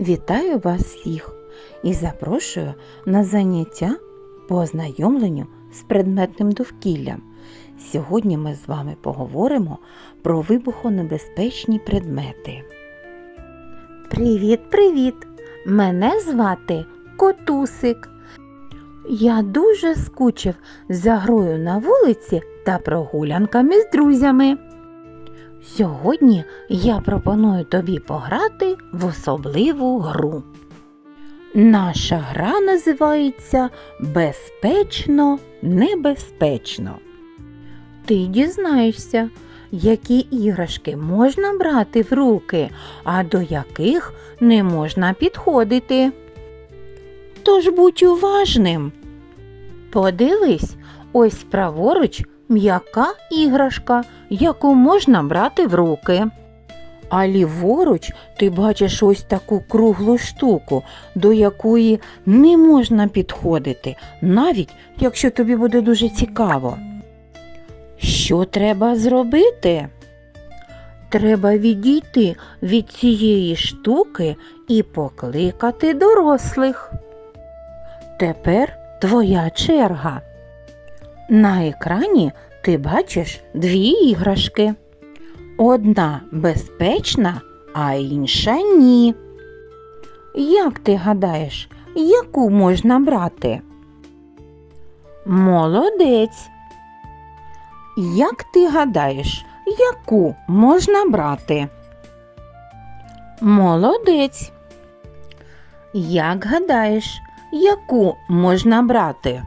Вітаю вас всіх і запрошую на заняття по ознайомленню з предметним довкіллям. Сьогодні ми з вами поговоримо про вибухонебезпечні предмети. Привіт, привіт! Мене звати Котусик. Я дуже скучив за грою на вулиці та прогулянками з друзями. Сьогодні я пропоную тобі пограти в особливу гру. Наша гра називається Безпечно небезпечно. Ти дізнаєшся, які іграшки можна брати в руки, а до яких не можна підходити. Тож будь уважним. Подивись, ось праворуч м'яка іграшка, яку можна брати в руки. А ліворуч ти бачиш ось таку круглу штуку, до якої не можна підходити, навіть якщо тобі буде дуже цікаво. Що треба зробити? Треба відійти від цієї штуки і покликати дорослих. Тепер твоя черга. На екрані ти бачиш дві іграшки. Одна безпечна, а інша ні. Як ти гадаєш, яку можна брати? Молодець. Як ти гадаєш, яку можна брати? Молодець. Як гадаєш, яку можна брати?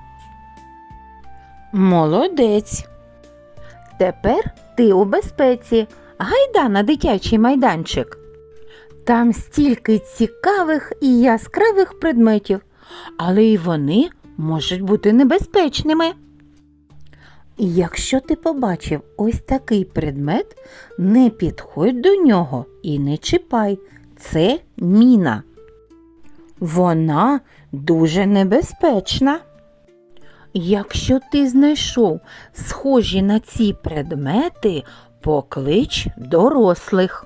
Молодець. Тепер ти у безпеці. Гайда на дитячий майданчик. Там стільки цікавих і яскравих предметів, але й вони можуть бути небезпечними. І Якщо ти побачив ось такий предмет, не підходь до нього і не чіпай. Це міна. Вона дуже небезпечна. Якщо ти знайшов схожі на ці предмети, поклич дорослих.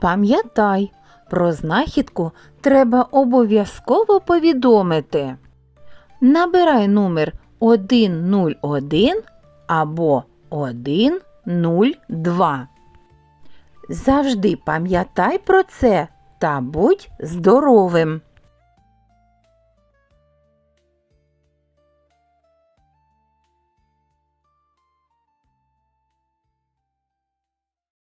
Пам'ятай, про знахідку треба обов'язково повідомити. Набирай номер 101 або 102. Завжди пам'ятай про це та будь здоровим.